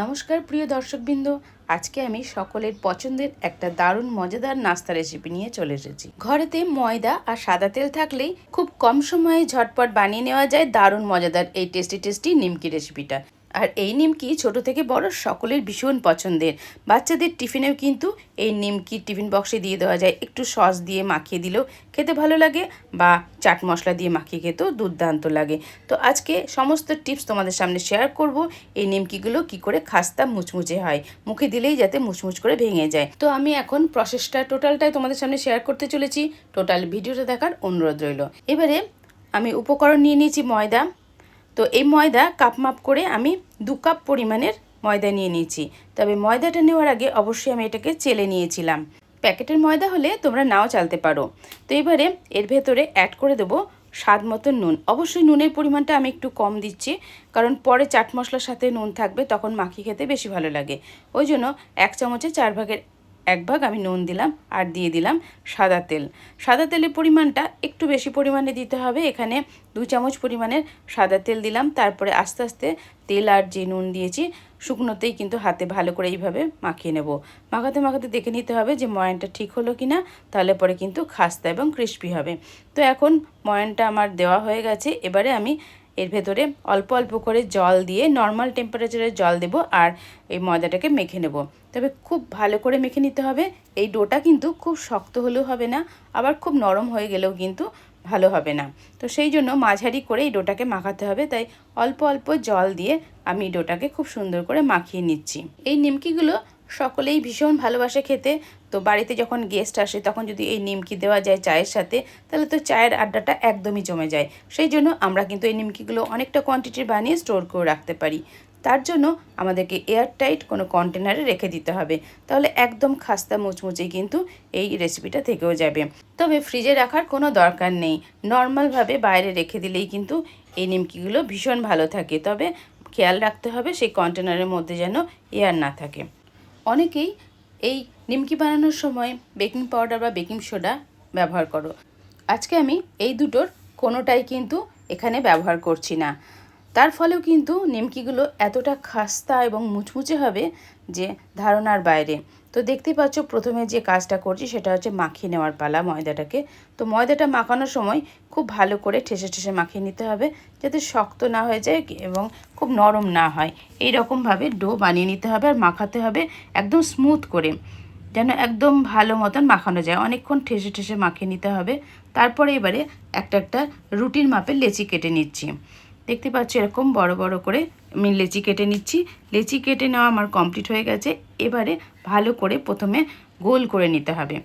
নমস্কার প্রিয় দর্শকবৃন্দ, আজকে আমি সকলের পছন্দের একটা দারুণ মজাদার নাস্তা রেসিপি নিয়ে চলে এসেছি। ঘরেতে ময়দা আর সাদা তেল থাকলেই খুব কম সময়ে ঝটপট বানিয়ে নেওয়া যায় দারুণ মজাদার এই টেস্টি টেস্টি নিমকি রেসিপিটা আর এই নিমকি ছোট থেকে বড় সকলের ভীষণ পছন্দের। বাচ্চাদের টিফিনেও কিন্তু এই নিমকি টিফিন বক্সে দিয়ে দেওয়া যায়। একটু সস দিয়ে মাখিয়ে দিলেও খেতে ভালো লাগে বা চাট মশলা দিয়ে মাখিয়ে খেতেও দুর্দান্ত লাগে। তো আজকে সমস্ত টিপস তোমাদের সামনে শেয়ার করব। এই নিমকিগুলো কি করে খাস্তা মুচমুচে হয়। মুখে দিলেই যাতে মুচমুচ করে ভেঙে যায়। তো আমি এখন প্রসেসটা টোটালটাই তোমাদের সামনে শেয়ার করতে চলেছি। টোটাল ভিডিওটা দেখার অনুরোধ রইল। এবারে আমি উপকরণ নিয়ে নিয়েছি ময়দা। তো এই ময়দা কাপ মাপ করে আমি দু কাপ পরিমাণের ময়দা নিয়ে নিয়েছি। তবে ময়দাটা নেওয়ার আগে অবশ্যই আমি এটাকে চেলে নিয়েছিলাম। প্যাকেটের ময়দা হলে তোমরা নাও চালতে পারো। তো এবারে এর ভেতরে অ্যাড করে দেবো স্বাদ মতো নুন। অবশ্যই নুনের পরিমাণটা আমি একটু কম দিচ্ছি, কারণ পরে চাট মশলার সাথে নুন থাকবে, তখন মাখি খেতে বেশি ভালো লাগে। ওই জন্য এক চামচে চার ভাগের এক ভাগ আমি নুন দিলাম আর দিয়ে দিলাম সাদা তেল। সাদা তেলের পরিমাণটা একটু বেশি পরিমাণে দিতে হবে। এখানে দু চামচ পরিমাণের সাদা তেল দিলাম। তারপরে আস্তে আস্তে তেল আর যে নুন দিয়েছি, শুকনোতেই কিন্তু হাতে ভালো করে এইভাবে মাখিয়ে নেব। মাখাতে মাখাতে দেখে নিতে হবে যে ময়ানটা ঠিক হলো কি না তাহলে পরে কিন্তু খাস্তা এবং ক্রিস্পি হবে। তো এখন ময়ানটা আমার দেওয়া হয়ে গেছে। এবারে আমি এর ভেতরে অল্প অল্প করে জল দিয়ে নর্মাল টেম্পারেচারে জল দেব আর এই ময়দাটাকে মেখে নেব। তবে খুব ভালো করে মেখে নিতে হবে। এই ডোটা কিন্তু খুব শক্ত হলেও হবে না, আবার খুব নরম হয়ে গেলেও কিন্তু ভালো হবে না। তো সেই জন্য মাঝারি করে এই ডোটাকে মাখাতে হবে, তাই অল্প অল্প জল দিয়ে আমি ডোটাকে খুব সুন্দর করে মাখিয়ে নিচ্ছি। এই নিমকিগুলো সকলেই ভীষণ ভালোবাসে খেতে। তো বাড়িতে যখন গেস্ট আসে, তখন যদি এই নিমকি দেওয়া যায় চায়ের সাথে, তাহলে তো চায়ের আড্ডাটা একদমই জমে যায়। সেই জন্য আমরা কিন্তু এই নিমকিগুলো অনেকটা কোয়ান্টিটির বানিয়ে স্টোর করে রাখতে পারি। তার জন্য আমাদেরকে এয়ারটাইট কোনো কন্টেনারে রেখে দিতে হবে। তাহলে একদম খাস্তা মুচমুচে কিন্তু এই রেসিপিটা থেকেও যাবে। তবে ফ্রিজে রাখার কোনো দরকার নেই। নর্মালভাবে বাইরে রেখে দিলেই কিন্তু এই নিমকিগুলো ভীষণ ভালো থাকে। তবে খেয়াল রাখতে হবে সেই কন্টেনারের মধ্যে যেন এয়ার না থাকে। অনেকেই এই নিমকি বানানোর সময় বেকিং পাউডার বা বেকিং সোডা ব্যবহার করো। আজকে আমি এই দুটোর কোনোটাই কিন্তু এখানে ব্যবহার করছি না। তার ফলেও কিন্তু নিমকিগুলো এতটা খাস্তা এবং মুচমুচে হবে যে ধারণার বাইরে। তো দেখতে পাচ্ছ, প্রথমে যে কাজটা করছি সেটা হচ্ছে মাখিয়ে নেওয়ার পালা ময়দাটাকে। তো ময়দাটা মাখানোর সময় খুব ভালো করে ঠেসে ঠেসে মাখিয়ে নিতে হবে যাতে শক্ত না হয়ে যায় এবং খুব নরম না হয়। এই রকমভাবে ডো বানিয়ে নিতে হবে আর মাখাতে হবে একদম স্মুথ করে, যেন একদম ভালো মতন মাখানো যায়। অনেকক্ষণ ঠেসে ঠেসে মাখিয়ে নিতে হবে। তারপরে এবারে একটা একটা রুটির মাপে লেচি কেটে নিচ্ছি। দেখতে পাচ্ছ, এরকম বড় বড় করে আমি লেচি কেটে নিচ্ছি। লেচি কেটে নেওয়া আমার কমপ্লিট হয়ে গেছে। এবারে ভালো করে প্রথমে গোল করে নিতে হবে।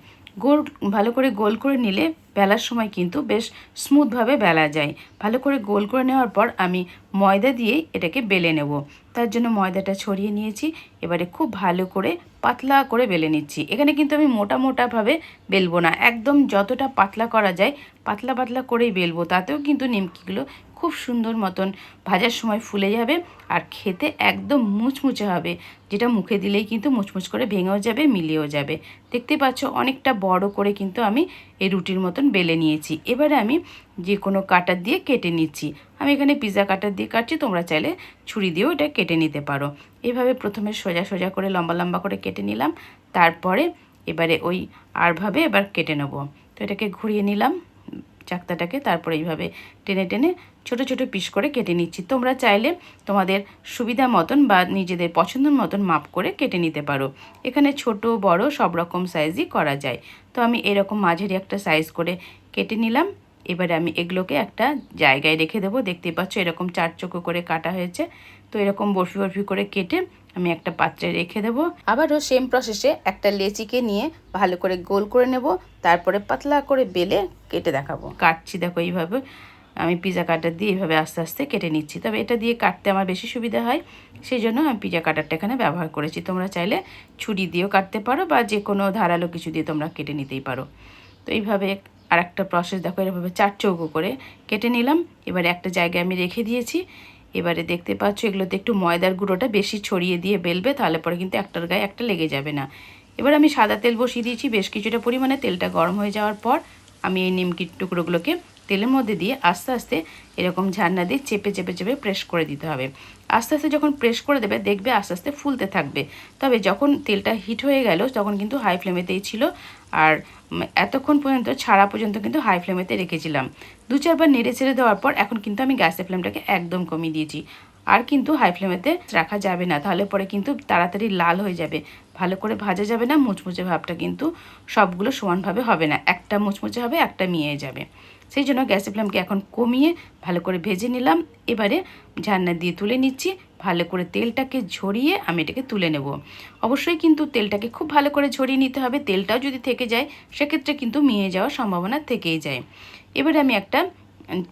গোল, ভালো করে গোল করে নিলে বেলার সময় কিন্তু বেশ স্মুথভাবে বেলা যায়। ভালো করে গোল করে নেওয়ার পর আমি ময়দা দিয়ে এটাকে বেলে নেব। তার জন্য ময়দাটা ছড়িয়ে নিয়েছি। এবারে খুব ভালো করে পাতলা করে বেলে নিচ্ছি। এখানে কিন্তু আমি মোটা মোটাভাবে বেলবো না। একদম যতটা পাতলা করা যায়, পাতলা পাতলা করেই বেলবো। তাতেও কিন্তু নিমকিগুলো খুব সুন্দর মতন ভাজার সময় ফুলে যাবে আর খেতে একদম মুচমুচে হবে, যেটা মুখে দিলেই কিন্তু মুচমুচ করে ভেঙেও যাবে, মিলিয়েও যাবে। দেখতে পাচ্ছ অনেকটা বড় করে কিন্তু আমি এই রুটির মতন বেলে নিয়েছি। এবারে আমি যে কোনো কাটার দিয়ে কেটে নিচ্ছি। আমি এখানে পিৎজা কাটার দিয়ে কাটছি, তোমরা চাইলে ছুরি দিয়েও এটা কেটে নিতে পারো। এভাবে প্রথমে সোজা সোজা করে লম্বা লম্বা করে কেটে নিলাম, তারপরে এবারে ওই আরভাবে এবার কেটে নেব। তো এটাকে ঘুরিয়ে নিলাম। চাকতাটাকে তারপরে এইভাবে টেনে টেনে ছোট ছোট পিস করে কেটে নিচ্ছি। তোমরা চাইলে তোমাদের সুবিধা মতন বা নিজেদের পছন্দ মতন মাপ করে কেটে নিতে পারো। এখানে ছোট, বড় সব রকম সাইজই করা যায়। তো আমি এরকম মাঝারি একটা সাইজ করে কেটে নিলাম। এবারে আমি এগুলোকে একটা জায়গায় রেখে দেবো। দেখতেই পাচ্ছ এরকম চার চোখো করে কাটা হয়েছে। তো এরকম বরফি বরফি করে কেটে আমি একটা পাত্রে রেখে দেবো। আবারও সেম প্রসেসে একটা লেচিকে নিয়ে ভালো করে গোল করে নেব তারপরে পাতলা করে বেলে কেটে দেখাবো। কাটছি দেখো এইভাবে। আমি পিজা কাটার দিয়ে এইভাবে আস্তে আস্তে কেটে নিচ্ছি। তবে এটা দিয়ে কাটতে আমার বেশি সুবিধা হয় সেই জন্য আমি পিজা কাটারটা এখানে ব্যবহার করেছি। তোমরা চাইলে ছুরি দিয়েও কাটতে পারো বা যে কোনো ধারালো কিছু দিয়ে তোমরা কেটে নিতেই পারো। তো এইভাবে আর একটা প্রসেস দেখো এরভাবে চার চৌকো করে কেটে নিলাম। এবার একটা জায়গায় আমি রেখে দিয়েছি। এবারে দেখতে পাচ্ছ, এগুলোতে একটু ময়দার গুঁড়োটা বেশি ছড়িয়ে দিয়ে বেলবে, তাহলে পরে কিন্তু একটার গায়ে একটা লেগে যাবে না। এবার আমি সাদা তেল বসিয়ে দিয়েছি, বেশ কিছুটা পরিমাণে তেলটা গরম হয়ে যাওয়ার পর আমি এই নিমকির টুকরোগুলোকে তেলের মধ্যে দিয়ে আস্তে আস্তে এরকম ঝান্না দিয়ে চেপে চেপে চেপে প্রেস করে দিতে হবে। আস্তে আস্তে যখন প্রেস করে দেবে, দেখবে আস্তে আস্তে ফুলতে থাকবে। তবে যখন তেলটা হিট হয়ে গেল, তখন কিন্তু হাই ফ্লেমেতেই ছিল। আর এতক্ষণ পর্যন্ত, ছাড়া পর্যন্ত কিন্তু হাই ফ্লেমেতে রেখেছিলাম। দু চারবার নেড়ে ছেড়ে দেওয়ার পর, এখন কিন্তু আমি গ্যাসের ফ্লেমটাকে একদম কমিয়ে দিয়েছি। আর কিন্তু হাই ফ্লেমেতে রাখা যাবে না। তাহলে পরে কিন্তু তাড়াতাড়ি লাল হয়ে যাবে। ভালো করে ভাজা যাবে না, মুচমুচে ভাবটা কিন্তু সবগুলো সমানভাবে হবে না। একটা মুচমুচে হবে, একটা মিয়ে যাবে। সেই জন্য গ্যাসের ফ্লেমকে এখন কমিয়ে ভালো করে ভেজে নিলাম। এবারে ঝান্না দিয়ে তুলে নিচ্ছি। ভালো করে তেলটাকে ঝরিয়ে আমি এটাকে তুলে নেব। অবশ্যই কিন্তু তেলটাকে খুব ভালো করে ঝরিয়ে নিতে হবে। তেলটাও যদি থেকে যায়, সেক্ষেত্রে কিন্তু মিয়ে যাওয়ার সম্ভাবনা থেকেই যায়। এবারে আমি একটা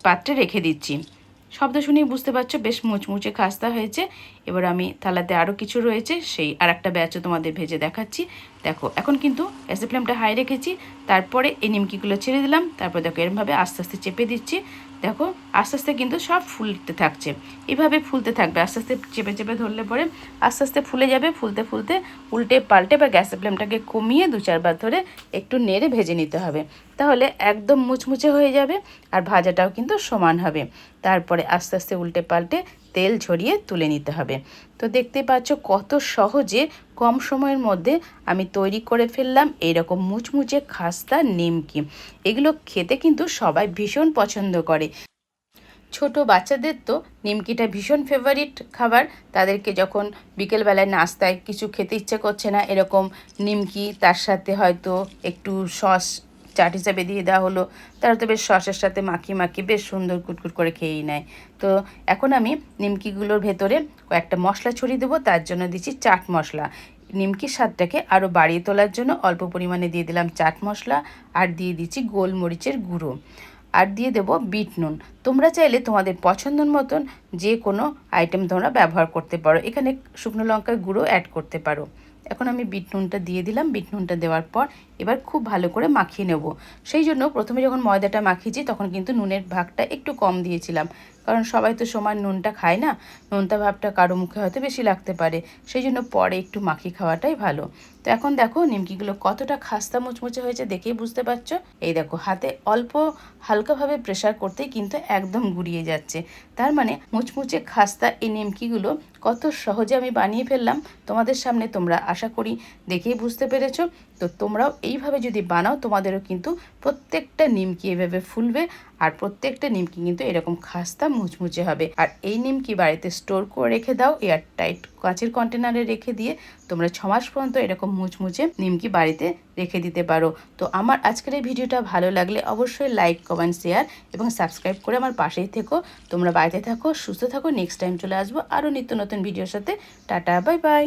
পাত্রে রেখে দিচ্ছি। শব্দ শুনেই বুঝতে পারছ, বেশ মুচমুচে খাস্তা হয়েছে। এবার আমি থালাতে আরও কিছু রয়েছে, সেই আর একটা ব্যাচও তোমাদের ভেজে দেখাচ্ছি। দেখো, এখন কিন্তু গ্যাসের ফ্লেমটা হাই রেখেছি, তারপরে এই নিমকিগুলো ছেড়ে দিলাম, তারপর দেখো এরমভাবে আস্তে আস্তে চেপে দিচ্ছি। দেখো, আস্তে আস্তে কিন্তু সব ফুলতে থাকছে। এভাবে ফুলতে থাকবে, আস্তে আস্তে চেপে চেপে ধরলে পরে আস্তে আস্তে ফুলে যাবে, ফুলতে ফুলতে উল্টে পাল্টে বা গ্যাসের ফ্লেমটাকে কমিয়ে দু চারবার ধরে একটু নেড়ে ভেজে নিতে হবে। তাহলে একদম মুচমুচে হয়ে যাবে আর ভাজাটাও কিন্তু সমান হবে। তারপরে আস্তে আস্তে উল্টে পাল্টে তেল ঝরিয়ে তুলে নিতে হবে। তো দেখতে পাচ্ছ কত সহজে কম সময়ের মধ্যে আমি তৈরি করে ফেললাম এইরকম মুচমুচে খাস্তা, নিমকি। এগুলো খেতে কিন্তু সবাই ভীষণ পছন্দ করে। ছোট বাচ্চাদের তো নিমকিটা ভীষণ ফেভারিট খাবার। তাদেরকে যখন বিকেলবেলায় নাস্তায় কিছু খেতে ইচ্ছে করছে না, এরকম নিমকি, তার সাথে হয়তো একটু সস চাট হিসাবে দিয়ে দেওয়া হলো। তারা তো বেশ সসের সাথে মাখিয়ে মাখিয়ে বেশ সুন্দর কুটকুট করে খেয়েই নেয়। তো এখন আমি নিমকিগুলোর ভেতরে কয়েকটা মশলা ছড়িয়ে দেবো, তার জন্য দিচ্ছি চাট মশলা। নিমকির স্বাদটাকে আরও বাড়িয়ে তোলার জন্য অল্প পরিমাণে দিয়ে দিলাম চাট মশলা আর দিয়ে দিচ্ছি গোলমরিচের গুঁড়ো। আর দিয়ে দেবো বিট নুন। তোমরা চাইলে তোমাদের পছন্দ মতন যে কোনো আইটেম তোমরা ব্যবহার করতে পারো। এখানে শুকনো লঙ্কার গুঁড়ো অ্যাড করতে পারো। এখন আমি বিট নুনটা দিয়ে দিলাম, বিট নুনটা দেওয়ার পর এবার খুব ভালো করে মাখিয়ে নেব। সেই জন্য প্রথমে যখন ময়দাটা মাখিয়েছি তখন কিন্তু নুনের ভাগটা একটু কম দিয়েছিলাম। কারণ সবাই তো সমান নুনটা খায় না, নুনটা ভাবটা কারও মুখে হয়তো বেশি লাগতে পারে। সেই জন্য পরে একটু মাখিয়ে খাওয়াটাই ভালো। তো এখন দেখো নিমকিগুলো কতটা খাস্তা মুচমুচে হয়েছে দেখেই বুঝতে পারছ? এই দেখো, হাতে অল্প হালকাভাবে প্রেশার করতেই কিন্তু একদম গুড়িয়ে যাচ্ছে। তার মানে মুচমুচে খাস্তা এই নিমকিগুলো কত সহজে আমি বানিয়ে ফেললাম, তোমাদের সামনে তোমরা আশা করি দেখেই বুঝতে পেরেছ। তো তোমরাও এইভাবে যদি বানাও, তোমাদেরও কিন্তু প্রত্যেকটা নিমকি এভাবে ফুলবে। আর প্রত্যেকটা নিমকি কিন্তু এরকম খাস্তা মুচমুচে হবে। আর এই নিমকি বাড়িতে স্টোর করে রেখে দাও এয়ার টাইট কাঁচের কন্টেনারে রেখে দিয়ে তোমরা ছ মাস পর্যন্ত এরকম মুচমুচে নিমকি বাড়িতে রেখে দিতে পারো। তো আমার আজকের এই ভিডিওটা ভালো লাগলে অবশ্যই লাইক কমেন্ট শেয়ার এবং সাবস্ক্রাইব করে আমার পাশেই থেকো। তোমরা বাড়িতে থাকো, সুস্থ থাকো। নেক্সট টাইম চলে আসব আরও নিত্য নতুন ভিডিওর সাথে। Tata bye bye